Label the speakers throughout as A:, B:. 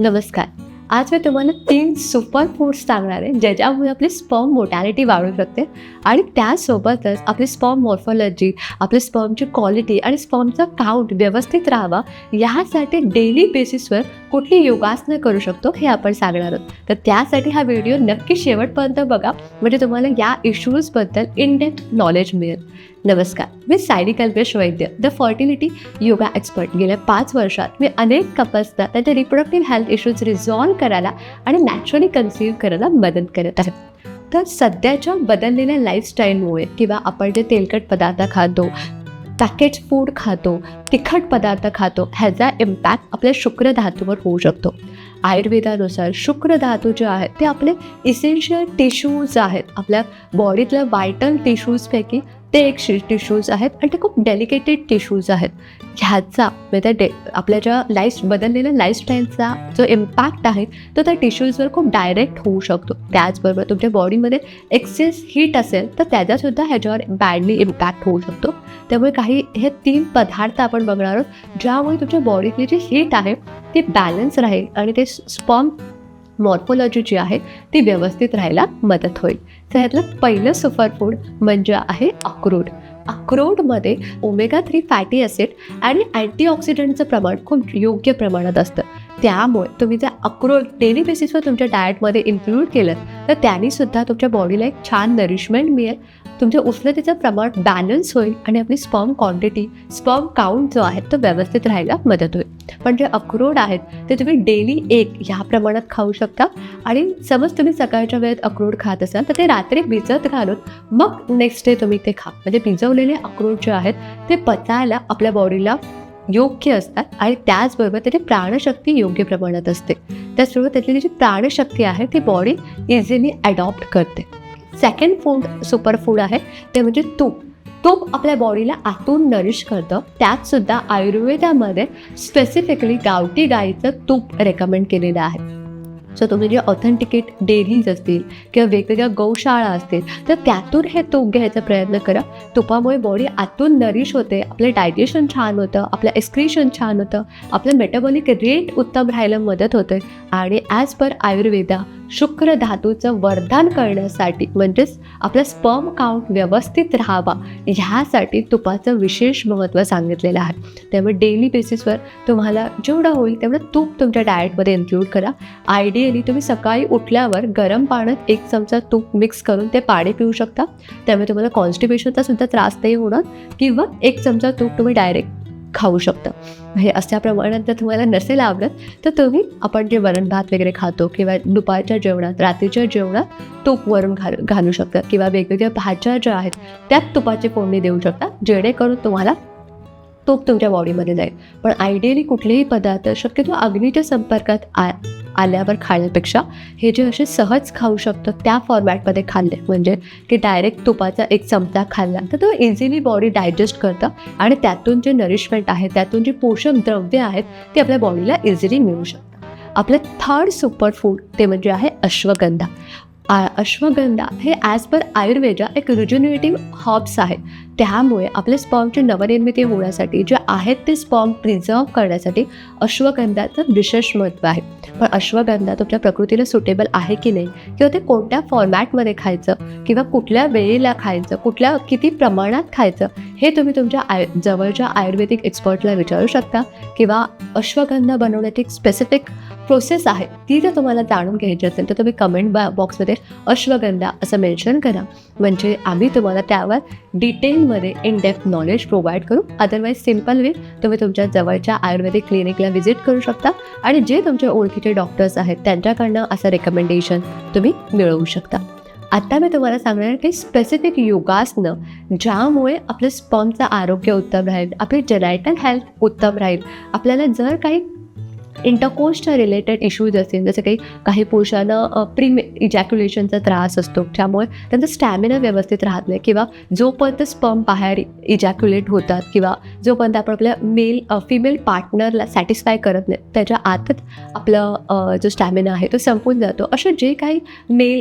A: नमस्कार. आज मी तुम्हाला तीन सुपर फूड्स सांगणार आहे ज्याच्यामुळे आपली स्पर्म मोटॅलिटी वाढू शकते आणि त्यासोबतच आपली स्पर्म मॉर्फॉलॉजी आपली स्पर्मची क्वालिटी आणि स्पर्मचा काउंट व्यवस्थित राहावा यासाठी डेली बेसिसवर कुठली योगासनं करू शकतो हे आपण सांगणार आहोत. तर त्यासाठी हा व्हिडिओ नक्की शेवटपर्यंत बघा. म्हणजे तुम्हाला या इश्यूजबद्दल इनडेप्थ नॉलेज मिळेल. नमस्कार. मी सायडी Kalpesh Vaidya the fertility yoga expert गेल्या पाच वर्षात मी अनेक कपल्सना त्यांच्या रिप्रोडक्टिव्ह हेल्थ इश्यूज रिझॉल्व्ह करायला आणि नॅचरली कन्सिव्ह करायला मदत करत आहे. तर सध्याच्या बदललेल्या लाईफस्टाईलमुळे किंवा आपण जे तेलकट पदार्थ खातो पॅकेज फूड खातो तिखट पदार्थ खातो ह्याचा इम्पॅक्ट आपल्या शुक्र धातूवर होऊ शकतो. आयुर्वेदानुसार शुक्र धातू जे आहेत ते आपले इसेन्शियल टिश्यूज आहेत. आपल्या बॉडीतल्या वायटल टिश्यूजपैकी ते एक शि टिश्यूज आहेत आणि ते खूप डेलिकेटेड टिश्यूज आहेत. ह्याचा म्हणजे त्या डे आपल्या ज्या लाईफ बदललेल्या लाईफस्टाईलचा जो इम्पॅक्ट आहे तो त्या टिश्यूजवर खूप डायरेक्ट होऊ शकतो. त्याचबरोबर तुमच्या बॉडीमध्ये एक्सेस हीट असेल तर त्याचासुद्धा ह्याच्यावर बॅडली इम्पॅक्ट होऊ शकतो. त्यामुळे काही हे तीन पदार्थ आपण बघणार आहोत ज्यामुळे तुमच्या बॉडीतली जी हीट आहे ती बॅलन्स राहील आणि ते स्पॉम मॉर्फोलॉजी जी आहे ती व्यवस्थित राहायला मदत होईल. तर ह्यातलं पहिलं सुपरफूड म्हणजे आहे अक्रोड. अक्रोडमध्ये ओमेगा थ्री फॅटी ॲसिड आणि अँटीऑक्सिडंटचं प्रमाण खूप योग्य प्रमाणात असतं. त्यामुळे तुम्ही जर अक्रोड डेली बेसिसवर तुमच्या डाएटमध्ये इन्क्लूड केलं तर त्यांनीसुद्धा तुमच्या बॉडीला एक छान नरिशमेंट मिळेल. तुमच्या उष्णतेचं प्रमाण बॅलन्स होईल आणि आपली स्पर्म क्वांटिटी स्पर्म काउंट जो आहे तो व्यवस्थित राहायला मदत होईल. पण जे अक्रोड आहेत ते तुम्ही डेली एक ह्या प्रमाणात खाऊ शकता. आणि समज तुम्ही सकाळच्या वेळेत अक्रोड खात असाल तर ते रात्री भिजत घालून मग नेक्स्ट डे तुम्ही ते खा. म्हणजे भिजवलेले अक्रोड जे आहेत ते पचायला आपल्या बॉडीला योग्य असतात आणि त्याचबरोबर त्याची प्राणशक्ती योग्य प्रमाणात असते. त्याचबरोबर त्यातली जी प्राणशक्ती आहे ती बॉडी इझिली ॲडॉप्ट करते. सेकंड फूड सुपर फूड आहे ते म्हणजे तूप. तूप आपल्या बॉडीला आतून नरिश करतं. त्यातसुद्धा आयुर्वेदामध्ये स्पेसिफिकली गावठी गाईचं तूप रेकमेंड केलेलं आहे. सो तुम्ही जे ऑथेंटिकेट डेअरीज असतील किंवा वेगवेगळ्या गौशाळा असतील तर त्यातून हे तूप घ्यायचा प्रयत्न करा. तुपामुळे बॉडी आतून नरिश होते आपलं डायजेशन छान होतं आपलं एक्सक्रिशन छान होतं आपलं मेटाबॉलिक रेट उत्तम राहायला मदत होते. आणि ॲज पर आयुर्वेदा शुक्र धातूचं वरदान करण्यासाठी म्हणजेच आपलं स्पर्म काउंट व्यवस्थित राहावा ह्यासाठी तुपाचं विशेष महत्त्व सांगितलेलं आहे. त्यामुळे डेली बेसिसवर तुम्हाला जेवढं होईल तेवढं तूप तुमच्या डाएटमध्ये इन्क्लूड करा. आयडियली तुम्ही सकाळी उठल्यावर गरम पाण्यात एक चमचा तूप मिक्स करून ते पाणी पिऊ शकता. त्यामुळे तुम्हाला कॉन्स्टिपेशनचा सुद्धा त्रास नाही होणार किंवा एक चमचा तूप तुम्ही डायरेक्ट खाऊ शकता. हे अशा प्रमाणात जर तुम्हाला नसेल आवडत तर तुम्ही आपण जे वरण भात वगैरे खातो किंवा दुपारच्या जेवणात रात्रीच्या जेवणात तूप वरून घालू घालू शकता किंवा वेगवेगळ्या भाज्या ज्या आहेत त्यात तुपाची फोडणी देऊ शकता जेणेकरून तुम्हाला तूप तुमच्या बॉडीमध्ये जाईल. पण आयडियली कुठलेही पदार्थ शक्यतो अग्नीच्या संपर्कात आ आल्यावर खाण्यापेक्षा हे जे असे सहज खाऊ शकतो त्या फॉर्मॅटमध्ये खाल्ले. म्हणजे की डायरेक्ट तुपाचा एक चमचा खाल्ला. तर तो इझिली बॉडी डायजेस्ट करतं आणि त्यातून जे नरिशमेंट आहे त्यातून जे पोषक द्रव्य आहेत ते आपल्या बॉडीला इझिली मिळू शकतात आपलं थर्ड सुपर फूड ते म्हणजे आहे अश्वगंधा. आ अश्वगंधा हे ॲज पर आयुर्वेदा एक रिज्युनेटिव्ह हॉब्स आहे. त्यामुळे आपल्या स्पॉम्पची नवनिर्मिती होण्यासाठी जे आहेत ते स्पॉम प्रिझर्व करण्यासाठी अश्वगंधाचं विशेष महत्त्व आहे. पण अश्वगंधा तुमच्या प्रकृतीला सुटेबल आहे की नाही? किंवा ते कोणत्या फॉर्मॅटमध्ये खायचं? किंवा कुठल्या वेळेला खायचं? कुठल्या किती प्रमाणात खायचं? हे तुम्ही तुमच्या आय जवळच्या आयुर्वेदिक एक्सपर्टला विचारू शकता. किंवा अश्वगंधा बनवण्याची एक स्पेसिफिक प्रोसेस आहे ती जर तुम्हाला जाणून घ्यायची असेल तर तुम्ही कमेंट बा बॉक्समध्ये अश्वगंधा असं मेन्शन करा. म्हणजे आम्ही तुम्हाला त्यावर डिटेल डिटेलमध्ये इन डेप्थ नॉलेज प्रोव्हाइड करू. अदरवाईज सिंपल वे तुम्ही तुमच्या जवळच्या आयुर्वेदिक क्लिनिकला व्हिजिट करू शकता. आणि जे तुमचे ओळखीचे डॉक्टर्स आहेत त्यांच्याकडनं असं रेकमेंडेशन तुम्ही मिळवू शकता. आता मी तुम्हाला सांगणार की काही स्पेसिफिक योगासनं ज्यामुळे आपलं स्पॉमचं आरोग्य उत्तम राहील आपली जेनायटल हेल्थ उत्तम राहील आपल्याला जर काही इंटरकोस्टच्या रिलेटेड इश्यूज असतील जसं काही काही पुरुषांना प्री इजॅक्युलेशनचा त्रास असतो त्यामुळे त्यांचा स्टॅमिना व्यवस्थित राहत नाही किंवा जोपर्यंत स्पर्म बाहेर इजॅक्युलेट होतात किंवा जोपर्यंत आपण आपल्या मेल फिमेल पार्टनरला सॅटिस्फाय करत नाही त्याच्या आतच आपलं जो स्टॅमिना आहे तो संपून जातो. असे जे काही मेल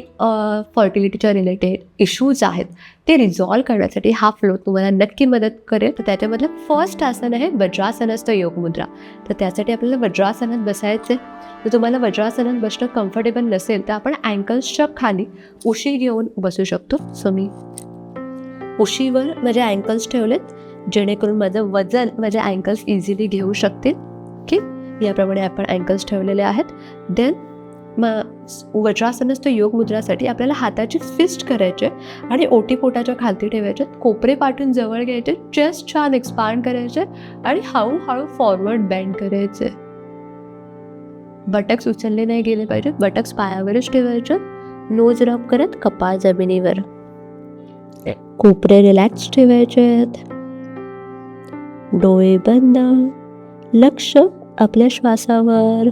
A: फर्टिलिटीच्या रिलेटेड इश्यूज आहेत ते रिझॉल्व करण्यासाठी हा फ्लो तुम्हाला नक्की मदत करेल. तर त्याच्यामधलं फर्स्ट आसन आहे वज्रासनस्थ योग मुद्रा. तर त्यासाठी आपल्याला वज्रासनात बसायचं आहे तर तुम्हाला वज्रासनात बसणं कम्फर्टेबल नसेल तर आपण अँकल्सच्या खाली उशी घेऊन बसू शकतो. सो मी उशीवर माझे अँकल्स ठेवलेत. जेणेकरून माझं वजन माझे अँकल्स इझिली घेऊ शकतील. ओके याप्रमाणे आपण अँकल्स ठेवलेले आहेत. देन मग वज्रासनस्थ योग मुद्रासाठी आपल्याला हाताची फिस्ट करायचे आणि ओटीपोटाच्या खालती ठेवायचे कोपरे पाठून जवळ घ्यायचे चेस्ट छान एक्सपांड करायचे आणि हळूहळू फॉरवर्ड बेंड करायचे. बटक्स उचलले नाही गेले पाहिजेत बटक्स पायावरच ठेवायचे नोज रब करत कपाळ जमिनीवर. कोपरे रिलॅक्स ठेवायचे आहेत. डोळे बंद लक्ष आपल्या श्वासावर.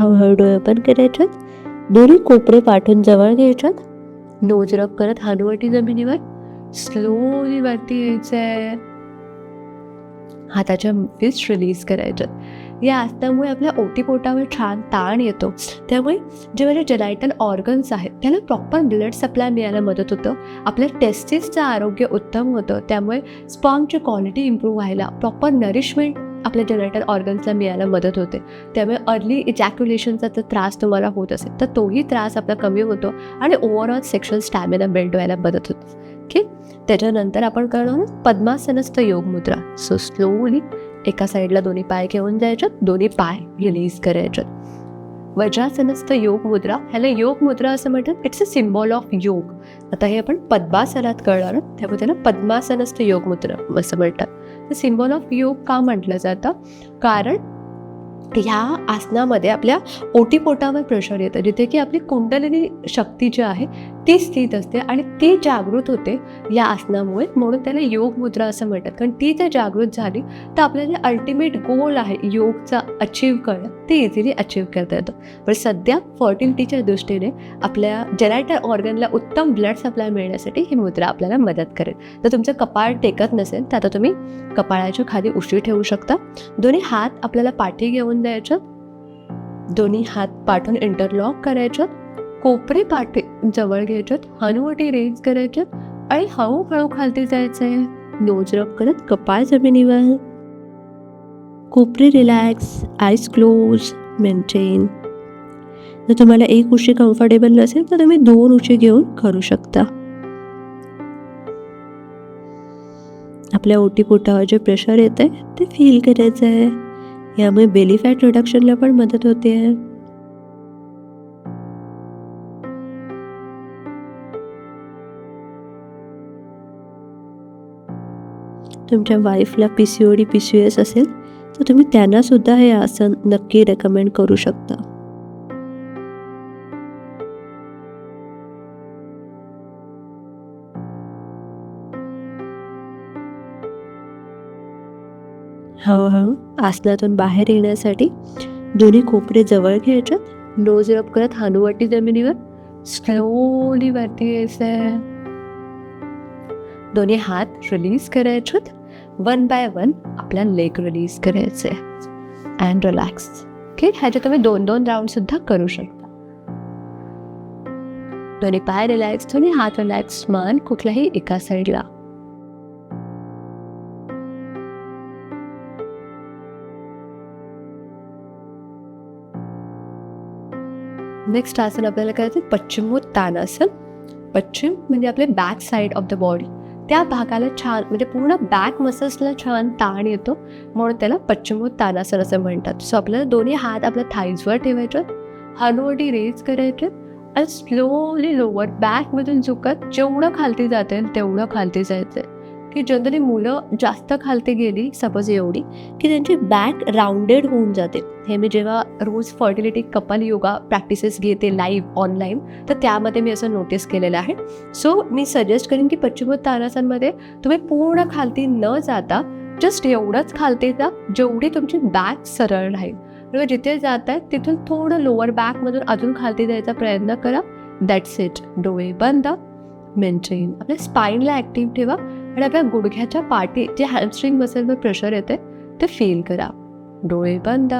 A: हळूहळू डोळे पण करायच्यात दोन्ही कोपरे पाठून जवळ घ्यायच्यात नोज रब करत हानुवटी जमिनीवर स्लोली वरती यायचंय. हाताच्या फिस्ट रिलीज करायच्यात या आसनामुळे आपल्या ओटीपोटावर छान ताण येतो. त्यामुळे जे माझे जेलायटल ऑर्गन्स आहेत त्याला प्रॉपर ब्लड सप्लाय मिळायला मदत होतं. आपल्या टेस्टिसचं आरोग्य उत्तम होतं. त्यामुळे स्पॉमची क्वालिटी इम्प्रूव्ह व्हायला प्रॉपर नरिशमेंट आपल्या जनरेटर ऑर्गन्सला मिळायला मदत होते. त्यामुळे अर्ली इजॅक्युलेशनचा जर त्रास तुम्हाला होत असेल तर तोही त्रास आपला कमी होतो आणि ओव्हरऑल सेक्शुअल स्टॅमिना बिल्ड व्हायला मदत होते. ओके त्याच्यानंतर आपण करणार पद्मासनस्थ योग मुद्रा. सो स्लोली एका साईडला दोन्ही पाय घेऊन जायच्यात दोन्ही पाय रिलीज करायच्यात. वज्रासनस्थ योग मुद्रा ह्याला योग मुद्रा असं म्हणतात. इट्स अ सिम्बॉल ऑफ योग. आता हे आपण पद्मासनात करणार आहोत त्यामुळे त्याला पद्मासनस्थ योग मुद्रा असं म्हणतात. सिम्बॉल ऑफ योग का म्हटलं जातं? कारण ह्या आसनामध्ये आपल्या ओटीपोटावर प्रेशर येतं. जिथे की आपली कुंडलिनी शक्ती जी आहे ती स्थित असते आणि ती जागृत होते या आसनामुळे. म्हणून त्याला योग मुद्रा असं म्हणतात. कारण ती जर जागृत झाली तर आपलं जे अल्टिमेट गोल आहे योगचा अचीव करणं ते इझिली अचीव करता येतं. पण सध्या फर्टिलिटीच्या दृष्टीने आपल्या जेनायटल ऑर्गनला उत्तम ब्लड सप्लाय मिळण्यासाठी ही मुद्रा आपल्याला मदत करेल. तर तुमचं कपाळ टेकत नसेल तर आता तुम्ही कपाळाच्या खाली उशी ठेवू शकता. दोन्ही हात आपल्याला पाठी घेऊन द्यायच्यात दोन्ही हात पाठून इंटरलॉक करायच्यात कोपरे पाठे जवळ घ्यायच्यात हनुवटी रेंज करायच्यात आणि हळूहळू खालती जायचं आहे करत कपाळ जमिनीवर. कोपरे रिलॅक्स आईज क्लोज मेंटेन जर तुम्हाला एक उशी कम्फर्टेबल नसेल तर तुम्ही दोन उशी घेऊन करू शकता. आपल्या ओटीपोटावर जे प्रेशर येत आहे ते फील करायचं आहे यामुळे बेली फॅट रिडक्शनला पण मदत होते आहे तुमच्या वाईफला P C O D P C S असेल तर तुम्ही त्यांना सुद्धा हे आसन नक्की रेकमेंड करू शकता. हळूहळू आसनातून बाहेर येण्यासाठी दोन्ही कोपरे जवळ घ्यायच्यात. नोज रब करत हानुवाटी जमिनीवर. स्लोली वरती यायचं दोन्ही हात रिलीज करायच्यात वन बाय वन आपल्या लेग रिलीज करायचे अँड रिलॅक्स ओके ह्याचे तुम्ही दोन दोन राऊंड सुद्धा करू शकता. दोन्ही पाय रिलॅक्स दोन्ही हात रिलॅक्स मान कुठल्याही एका साईडला नेक्स्ट आसन आपल्याला करायचं पश्चिमोत्तानासन. पश्चिम म्हणजे आपले back side of the body त्या भागाला छान म्हणजे पूर्ण बॅक मसल्सला छान ताण येतो. म्हणून त्याला पश्चिमोत्तानासन असं म्हणतात. सो आपल्याला दोन्ही हात आपल्या थाईजवर ठेवायचे हनुवटी रेज करायचे आणि स्लोली लोवर बॅकमधून झुकत जेवढं खालती जाते तेवढं खालती जायचं की जनरली मुलं जास्त खालती गेली सपोज एवढी की त्यांची बॅक राऊंडेड होऊन जाते. हे मी जेव्हा रोज फर्टिलिटी कपल योगा प्रॅक्टिसेस घेते लाईव्ह ऑनलाईन तर त्यामध्ये मी असं नोटीस केलेलं आहे. सो मी सजेस्ट करेन की पश्चिमोत्तानासांमध्ये तुम्ही पूर्ण खालती न जाता जस्ट एवढंच खालती जा जेवढी तुमची बॅक सरळ राहील. किंवा जिथे जात आहे तिथून थोडं लोअर बॅकमधून अजून खालती जायचा प्रयत्न करा. दॅट्स इट डोळे बंद. मेंटेन आपल्या स्पाईनला ॲक्टिव्ह ठेवा. आणि आपल्या गुडघ्याच्या पाठी जे हॅमस्ट्रिंग मसलवर प्रेशर येते ते फील करा. डोळे बंद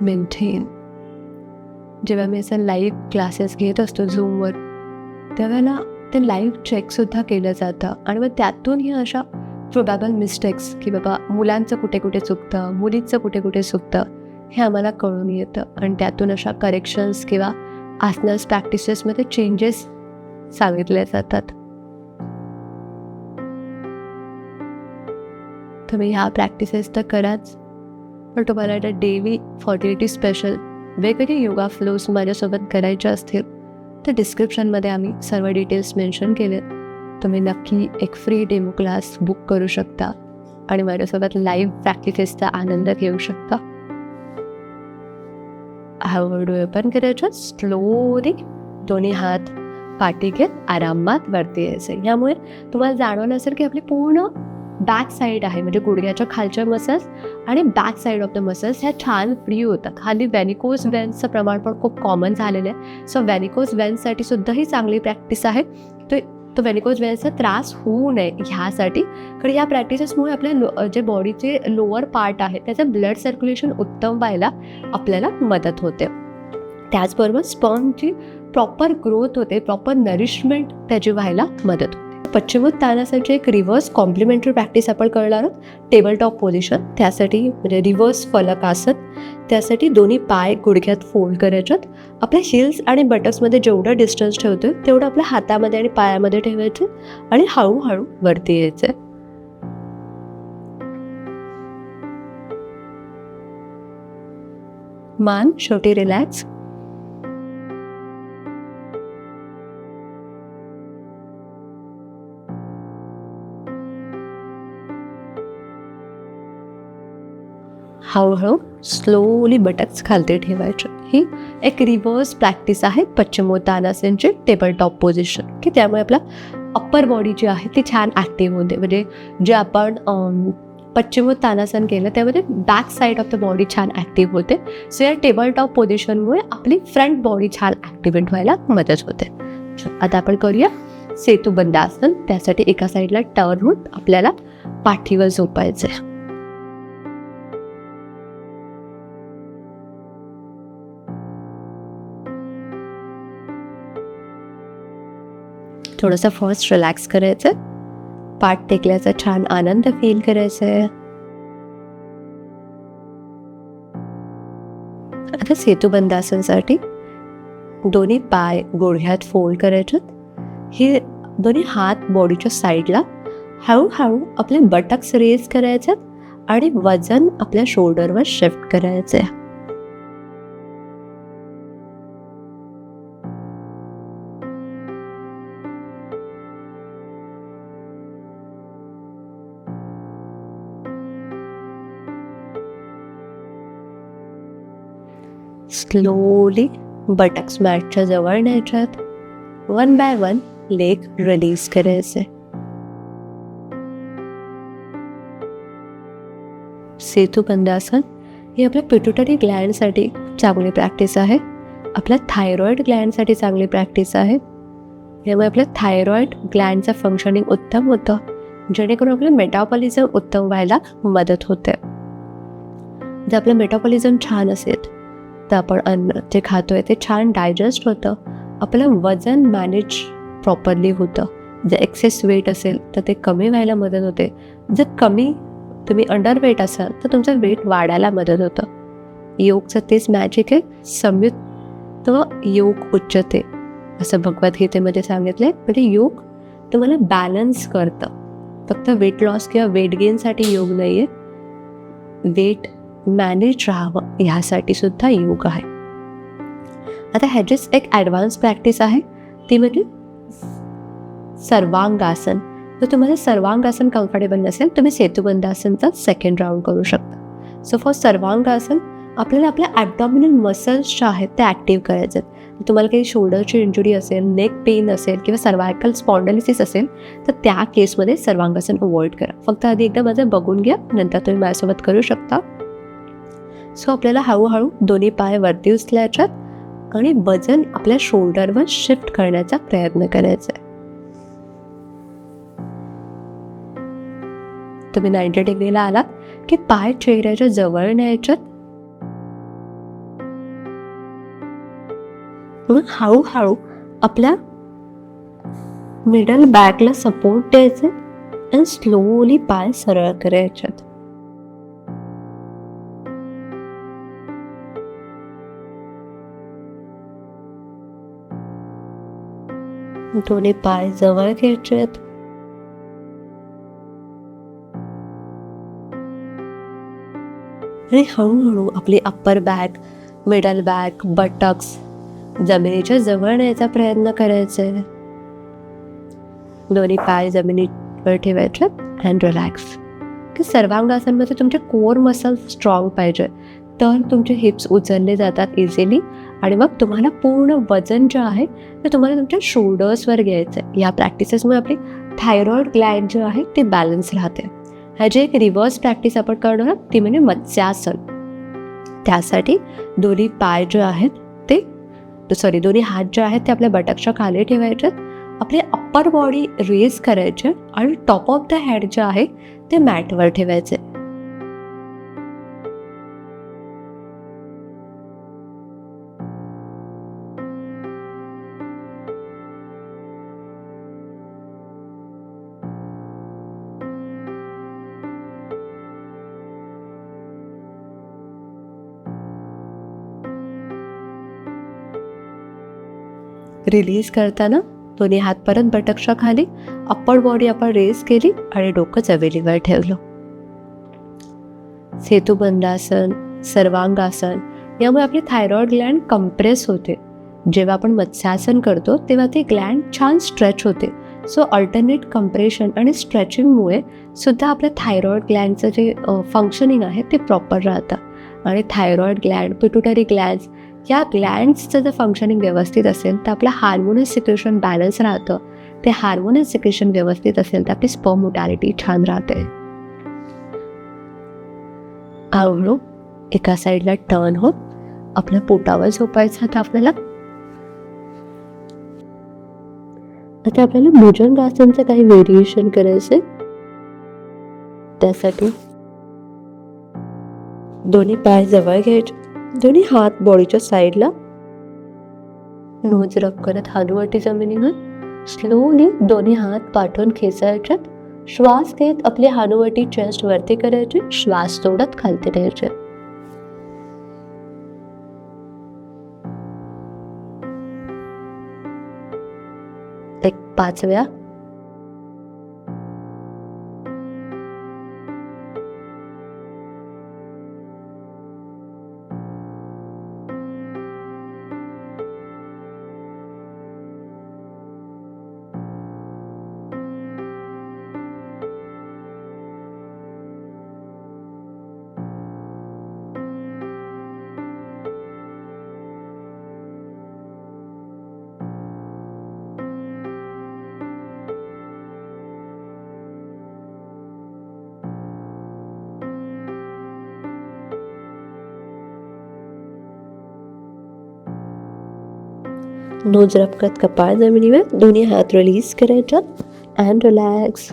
A: मेंटेन जेव्हा मी असं लाईव्ह क्लासेस घेत असतो झूमवर त्यावेळेला ते लाईव्ह चेकसुद्धा केलं जातं. आणि मग त्यातून ह्या अशा प्रोबॅबल मिस्टेक्स की बाबा मुलांचं कुठे कुठे चुकतं मुलींचं कुठे कुठे चुकतं हे आम्हाला कळून येतं. आणि त्यातून अशा करेक्शन्स किंवा आसनर्स प्रॅक्टिसेसमध्ये चेंजेस सांगितले जातात. तुम्ही ह्या प्रॅक्टिसेस तर कराच पण तुम्हाला आता डेली फॉर्टिलिटी स्पेशल वेगवेगळे योगा फ्लोज माझ्यासोबत करायचे असतील तर डिस्क्रिप्शनमध्ये आम्ही सर्व डिटेल्स मेन्शन केले. तुम्ही नक्की एक फ्री डेमो क्लास बुक करू शकता आणि माझ्यासोबत लाईव्ह प्रॅक्टिसेसचा आनंद घेऊ शकता. हळूहळू ओपन करायचं. स्लोली दोन्ही हात पाठी घेत आरामात वरती यायचं. यामुळे तुम्हाला जाणवलं असेल की आपली पूर्ण बॅक साईड आहे म्हणजे गुडघ्याच्या खालच्या मसल्स आणि back side of the muscles ह्या छान फ्री होतात. हल्ली व्हॅनिकोज वेन्सचं प्रमाण पण खूप कॉमन झालेलं आहे. सो व्हॅनिकोज वेन्ससाठी सुद्धा ही चांगली प्रॅक्टिस आहे. तर तो वेनिकोज वेन्सचा त्रास होऊ नये ह्यासाठी. कारण ह्या प्रॅक्टिसेसमुळे आपल्या लो जे बॉडीचे लोअर पार्ट आहे त्याचं ब्लड सर्क्युलेशन उत्तम व्हायला आपल्याला मदत होते. त्याचबरोबर स्पर्मची प्रॉपर ग्रोथ होते प्रॉपर नरिशमेंट त्याची व्हायला मदत होते. पश्चिमोत्तानासाठी एक रिव्हर्स कॉम्प्लिमेंटरी प्रॅक्टिस आपण करणार आहोत. टेबल टॉप पोझिशन त्यासाठी म्हणजे रिव्हर्स फलक असत त्यासाठी दोन्ही पाय गुडघ्यात फोल्ड करायच्यात. आपल्या हिल्स आणि बटक्समध्ये जेवढं डिस्टन्स ठेवतोय तेवढं आपल्या हातामध्ये आणि पायामध्ये ठेवायचं आणि हळूहळू वरती यायचं मान शेवटी रिलॅक्स हळूहळू स्लोली बटक्स खालते ठेवायचे. ही एक रिव्हर्स प्रॅक्टिस आहे पश्चिमोत्तानासनची टेबल टॉप पोझिशन की त्यामुळे आपला अप्पर बॉडी जी आहे ती छान ॲक्टिव्ह होते. म्हणजे जे आपण पश्चिमोत्तानासन केलं त्यामध्ये back side of the body छान ॲक्टिव्ह होते. सो या टेबल टॉप पोझिशनमुळे आपली फ्रंट बॉडी छान ॲक्टिवेट व्हायला मदत होते. आता आपण करूया सेतुबंद आसन त्यासाठी एका साईडला टर्न होत आपल्याला पाठीवर झोपायचं आहे थोडंसं फर्स्ट रिलॅक्स करायचं. पाठ टेकल्याचा छान आनंद फील करायचा. आहे आता सेतुबंदासनसाठी दोन्ही पाय गुडघ्यात फोल्ड करायचे. हे दोन्ही हात बॉडीच्या साईडला हळूहळू आपले बटक्स रेज करायच्यात आणि वजन आपल्या शोल्डरवर शिफ्ट करायचं. आहे स्लोली बटक्स मॅटच्या जवळ न्यायच्यात. One by one leg release करायचे. सेतू बंदासन ही आपल्या पिट्युटरी ग्लँडसाठी चांगली प्रॅक्टिस आहे. आपल्या थायरॉईड ग्लँडसाठी चांगली प्रॅक्टिस आहे. यामुळे आपल्या थायरॉईड ग्लँडचं फंक्शनिंग उत्तम होतं. जेणेकरून आपलं मेटाबॉलिझम उत्तम व्हायला मदत होते. जर आपलं मेटाबॉलिझम छान असेल तर आपण अन्न जे खातोय ते छान डायजेस्ट होतं. आपलं वजन मॅनेज प्रॉपरली होतं. जर एक्सेस वेट असेल तर ते कमी व्हायला मदत होते. जर कमी तुम्ही अंडर वेट असाल तर तुमचं वेट वाढायला मदत होतं. योगचं तेच मॅजिक आहे. संयुक्त योग उच्चते. असं भगवद्गीतेमध्ये सांगितलंय. म्हणजे योग तुम्हाला बॅलन्स करतं. फक्त वेट लॉस किंवा वेट गेनसाठी योग नाही आहे वेट मॅनेज राहावं ह्यासाठी सुद्धा योग आहे. आता ह्याचीच एक ॲडव्हान्स प्रॅक्टिस आहे. ती म्हणजे सर्वांगासन. जर तुम्हाला सर्वांगासन कम्फर्टेबल नसेल तुम्ही सेतुबंधासनचा सेकंड राऊंड करू शकता. सो फॉर सर्वांगासन आपल्याला आपल्या ॲबडॉमिनल मसल्स ज्या आहेत त्या ॲक्टिव्ह करायचे आहेत. तुम्हाला काही शोल्डरची इंजुरी असेल नेक पेन असेल किंवा सर्वायकल स्पॉन्डलिसिस असेल तर त्या केसमध्ये सर्वांगासन अवॉइड करा. फक्त आधी एकदा माझं बघून घ्या नंतर तुम्ही माझ्यासोबत करू शकता. सो आपल्याला हळूहळू दोन्ही पाय वरती उचलायच्यात आणि वजन आपल्या शोल्डरवर शिफ्ट करण्याचा प्रयत्न करायचा आहे. तुम्ही नाईन्टी डिग्रीला आलात की पाय चेहऱ्याच्या जवळ न्यायच्यात? हळूहळू आपल्या मिडल बॅकला सपोर्ट द्यायचे आणि स्लोली पाय सरळ करायच्यात. दोन्ही पाय जवळ घ्यायचे आहेत आणि हळूहळू आपली upper back middle back buttocks जमिनीच्या जवळ न्यायचा प्रयत्न करायचा. दोन्ही पाय जमिनीवर ठेवायचे अँड रिलॅक्स की सर्वांगासनमध्ये तुमचे कोर मसल स्ट्रॉंग पाहिजे. तर तुमचे हिप्स उचलले जातात इझिली आणि मग तुम्हाला पूर्ण वजन जे आहे ते तुम्हाला तुमच्या शोल्डर्सवर घ्यायचं आहे या प्रॅक्टिसेसमुळे आपली थायरॉइड ग्लँड जे आहे ते बॅलन्स राहते. ह्याची एक रिव्हर्स प्रॅक्टिस आपण करणार आहोत, ती म्हणजे मत्स्यासन. त्यासाठी दोन्ही पाय जे आहेत ते सॉरी दोन्ही हात जे आहेत ते आपल्या बटकच्या खाली ठेवायचे. आपली अप्पर बॉडी रेज करायचे आणि टॉप ऑफ द हेड जे आहे ते मॅटवर ठेवायचे. रिलीज करताना दोन्ही हात परत बटकच्या खाली अप्पर बॉडी आपण रेस केली आणि डोकं जवेलीवर ठेवलं. सेतुबंधासन सर्वांगासन यामुळे आपली थायरॉइड ग्लँड कंप्रेस होते. जेव्हा आपण मत्स्यासन करतो तेव्हा ती ग्लँड छान स्ट्रेच होते. सो अल्टरनेट कंप्रेशन आणि स्ट्रेचिंगमुळे सुद्धा आपल्या थायरॉइड ग्लँडचं जे फंक्शनिंग आहे ते प्रॉपर राहतं. आणि थायरॉइड ग्लँड पिट्युटरी ग्लँड्स या ग्लँड्सचं जर फंक्शनिंग व्यवस्थित असेल तर आपलं हार्मोनियस सिक्रेशन बॅलन्स राहतं. ते हार्मोनियस सिक्रेशन व्यवस्थित असेल तर आपली स्पर्म मोटॅलिटी छान राहते. हळूहळू एका साईडला टर्न होत आपल्या पोटावर झोपायचं तर आपल्याला. आता आपल्याला भुजंगासनचं काही व्हेरिएशन करायचं त्यासाठी दोन्ही पाय जवळ घ्यायचे. दोन्ही हात बॉडीच्या साईडला. नोज रब करत हातवरती जमिनीवर. स्लोली दोन्ही हात पाठवून खेचायच्यात श्वास घेत आपली हानुवटी चेस्ट वरती करायची. श्वास तोडत खालती द्यायचे एक पाच वेळा नोज रब करत कपाळ जमिनीवर दोन्ही हात रिलीज करायच्यात अँड रिलॅक्स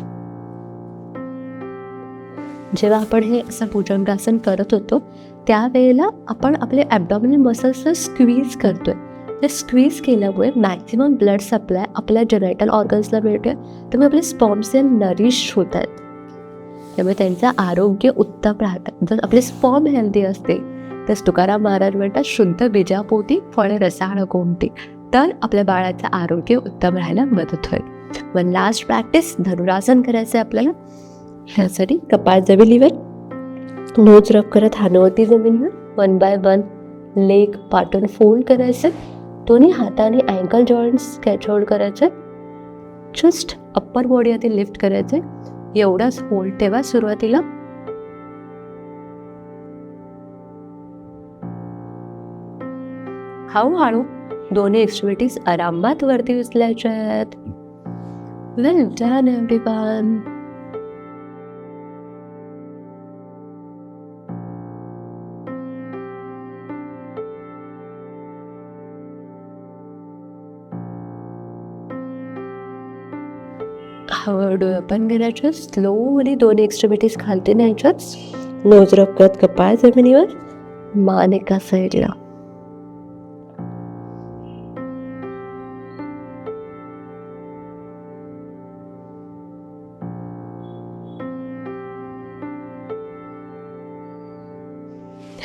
A: जेव्हा आपण हे असं भुजंगासन करत होतो त्यावेळेला आपण आपले ॲबडॉमिनल मसल्स स्क्वीज करतोय. ते स्क्वीज केल्यामुळे मॅक्झिमम ब्लड सप्लाय आपल्या जनरेटल ऑर्गन्सला मिळतोय. त्यामुळे आपले स्पॉम्स नरिश होत आहेत. त्यामुळे त्यांचं आरोग्य उत्तम राहतं. जर आपले स्पॉम हेल्दी असते तर तुकाराम महाराज म्हणतात शुद्ध बीजापोटी फळे रसाळ कोणती? तर आपल्या बाळाचं आरोग्य उत्तम राहायला मदत होईल. वन लास्ट प्रॅक्टिस धनुरासन करायचं आहे आपल्याला. ह्यासाठी कपाळ जमिनीवर नोज रफ करत हानवती जमिनीवर वन बाय वन लेग पाटून फोल्ड करायचं. दोन्ही हाताने अँकल जॉईंट्स कॅच होल्ड करायचे. जस्ट अप्पर बॉडी आधी लिफ्ट करायचे एवढाच होल्ड ठेवा सुरुवातीला. हळूहळू दोन्ही एक्स्ट्रिमिटीज आरामात वरती उचलायच्या आहेत. वेल डन एव्हरीवन हळूहळू ओपन करायचं स्लोली दोन एक्स्ट्रीमिटीज खालती न्यायच्याच नोज रब करत कपाळ जमिनीवर. मान एका साईडला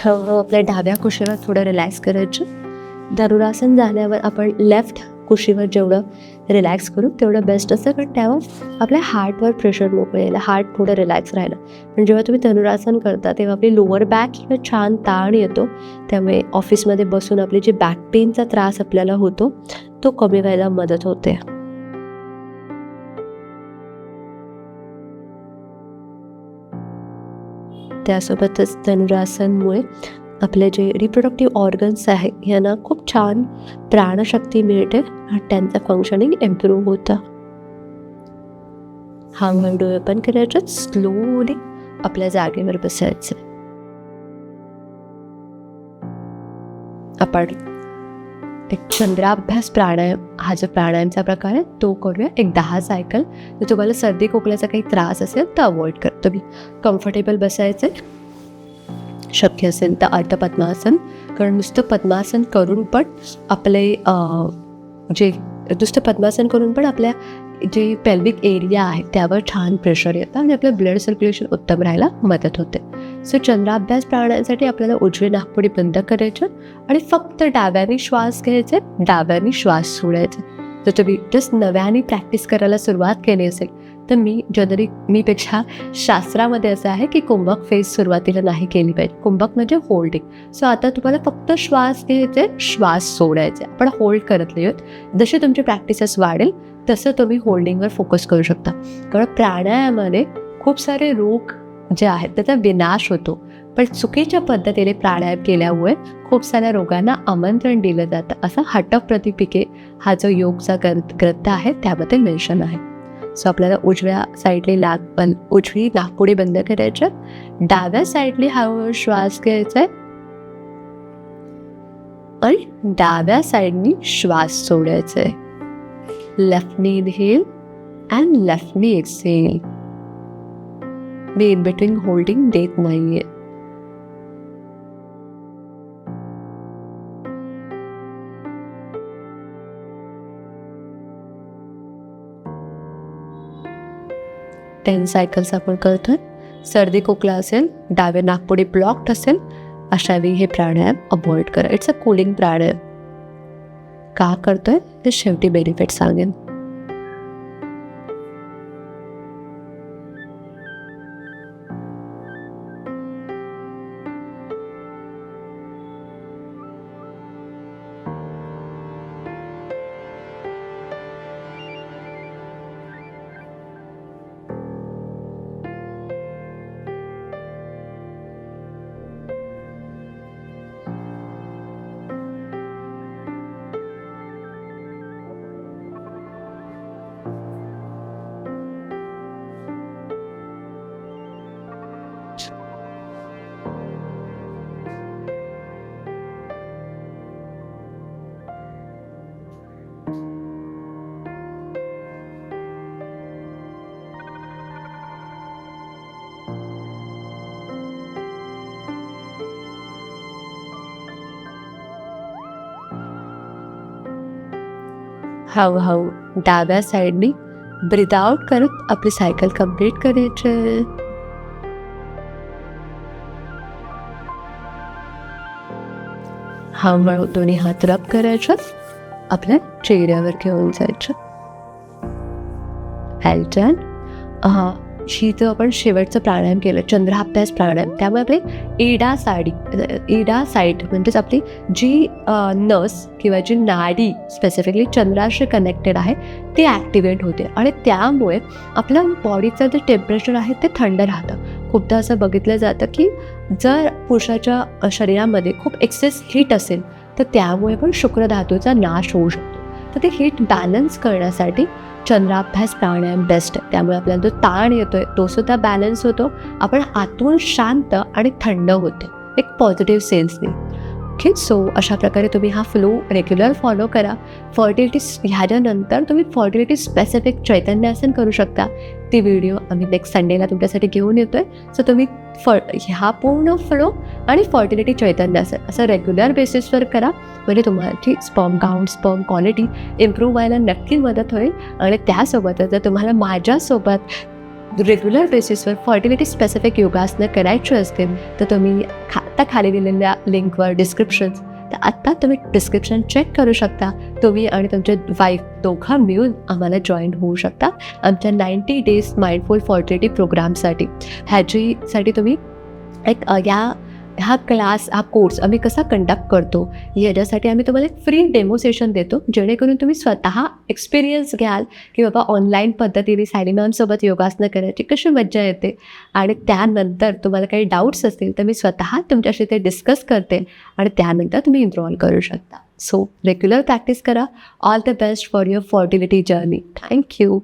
A: हळूहळू आपल्या डाव्या कुशीवर थोडं रिलॅक्स करायचं. धनुरासन झाल्यावर आपण लेफ्ट कुशीवर जेवढं रिलॅक्स करू तेवढं बेस्ट असतं. कारण त्यावर आपल्या हार्टवर प्रेशर मोकळं यायला हार्ट थोडं रिलॅक्स राहिलं पण जेव्हा तुम्ही धनुरासन करता तेव्हा आपली लोअर बॅक किंवा छान ताण येतो. त्यामुळे ऑफिसमध्ये बसून आपली जी बॅक पेनचा त्रास आपल्याला होतो तो कमी व्हायला मदत होते. त्यासोबतच धनुरासनमुळे आपले जे रिप्रोडक्टिव्ह ऑर्गन्स आहे यांना खूप छान प्राणशक्ती मिळते आणि त्यांचं फंक्शनिंग इम्प्रूव्ह होतं. हा डोळे पण करायचं स्लोली आपल्या जागेवर बसायचं. आपण एक चंद्राभ्यास प्राणायाम हा जो प्राणायामचा प्रकार आहे तो करूया. एक दहा सायकल जर तुम्हाला सर्दी खोकल्याचा काही त्रास असेल तर अवॉइड कर. तुम्ही कम्फर्टेबल बसायचं शक्य असेल तर अर्ध पद्मासन कारण नुसतं पद्मासन करून पण आपले जे नुसतं पद्मासन करून पण आपल्या जे पेल्विक एरिया आहे त्यावर छान प्रेशर येतं आणि आपलं ब्लड सर्क्युलेशन उत्तम राहायला मदत होते. सो चंद्राभ्यास प्राणायासाठी आपल्याला उजवी नागपुडी बंद करायचं आणि फक्त डाव्याने श्वास घ्यायचे डाव्याने श्वास सोडायचे. जर तुम्ही जस्ट नव्याने प्रॅक्टिस करायला सुरुवात केली असेल तर मी जनरली मीपेक्षा शास्त्रामध्ये असं आहे की कुंभक फेस सुरुवातीला नाही केली पाहिजे. कुंभक म्हणजे होल्डिंग सो आता तुम्हाला फक्त श्वास घ्यायचे श्वास सोडायचे. आपण होल्ड करत नाही आहोत. जसे तुमची प्रॅक्टिसेस वाढेल तसं तुम्ही होल्डिंगवर फोकस करू शकता. कारण प्राणायामाने खूप सारे रोग जे आहेत त्याचा विनाश होतो. पण चुकीच्या पद्धतीने प्राणायाम केल्यामुळे खूप साऱ्या रोगांना आमंत्रण दिलं जातं. असा हटक प्रतिपिके हा जो योगचा ग्रंथ ग्रंथ आहे त्यामध्ये मेन्शन आहे. सो आपल्याला उजव्या साईडली लाग बंद उजवी नागपुडी बंद करायचं. डाव्या साईडली हळूहळू श्वास घ्यायचा आहे. आणि डाव्या साईडनी श्वास सोडायचा आहे. लेफ्टनी इनहेल अँड लेफ्टनी एक्सेल मी इन बिटवीन होल्डिंग देत नाहीये टेन सायकल्स आपण करतोय सर्दी खोकला असेल डावे नागपुडी ब्लॉक्ड असेल। अशा वेळी हे प्राणायाम अवॉइड करा इट्स अ कुलिंग प्राणायाम का करतोय ते शेवटी बेनिफिट सांगेन हळूहळू डाव्या साईडनी ब्रिद आउट करत आपली सायकल कंप्लीट करायची हळूहळू दोन्ही हात रब करायचं आपल्या चेहऱ्यावर घेऊन जायचं हॅलचन ही शीचं आपण शेवटचं प्राणायाम केलं चंद्राभ्यास प्राणायाम. त्यामुळे आपली एडा साडी एडा साईड म्हणजेच आपली जी नस किंवा जी नाडी स्पेसिफिकली चंद्राशी कनेक्टेड आहे ती ॲक्टिवेट होते. आणि त्यामुळे आपलं बॉडीचं जे टेम्परेचर आहे ते थंड राहतं. खूपदा असं बघितलं जातं की जर पुरुषाच्या शरीरामध्ये खूप एक्सेस हीट असेल तर त्यामुळे पण शुक्रधातूचा नाश होऊ शकतो. तर ते हीट बॅलन्स करण्यासाठी चंद्राभ्यास प्राणायाम बेस्ट आहे त्यामुळे आपल्याला जो ताण येतोय तो सुद्धा बॅलन्स होतो. आपण आतून शांत आणि थंड होते एक पॉझिटिव्ह सेन्सने ओके सो अशा प्रकारे तुम्ही हा फ्लो रेग्युलर फॉलो करा. फर्टिलिटी ह्याच्यानंतर तुम्ही फर्टिलिटी स्पेसिफिक चैतन्यासन करू शकता. ती व्हिडिओ आम्ही नेक्स्ट संडेला तुमच्यासाठी घेऊन येतो आहे सो तुम्ही फ ह्या पूर्ण फ्लो आणि फर्टिलिटी चैतन्यासन असं रेग्युलर बेसिसवर करा. म्हणजे तुम्हाला sperm count sperm quality improve व्हायला नक्की मदत होईल. आणि त्यासोबतच जर तुम्हाला माझ्यासोबत रेग्युलर बेसिसवर फर्टिलिटी स्पेसिफिक योगासनं करायची असतील तर तुम्ही खा आत्ता खाली दिलेल्या लिंकवर डिस्क्रिप्शन तर आत्ता तुम्ही डिस्क्रिप्शन चेक करू शकता. तुम्ही आणि तुमचे वाईफ दोघं मिळून आम्हाला जॉईन होऊ शकता आमच्या नाईन्टी डेज माइंडफुल फर्टिलिटी प्रोग्रामसाठी ह्याचीसाठी तुम्ही एक या हा क्लास हा कोर्स आम्ही कसा कंडक्ट करतो याच्यासाठी आम्ही तुम्हाला एक फ्री डेमो सेशन देतो जेणेकरून तुम्ही स्वतः एक्सपिरियन्स घ्याल की बाबा ऑनलाईन पद्धतीने सायली मॅमसोबत योगासनं करायची कशी मज्जा येते. आणि त्यानंतर तुम्हाला काही डाऊट्स असतील तर मी स्वतः तुमच्याशी ते डिस्कस करते आणि त्यानंतर तुम्ही इन्रॉल करू शकता. सो रेग्युलर प्रॅक्टिस करा. All the best for your fertility journey thank you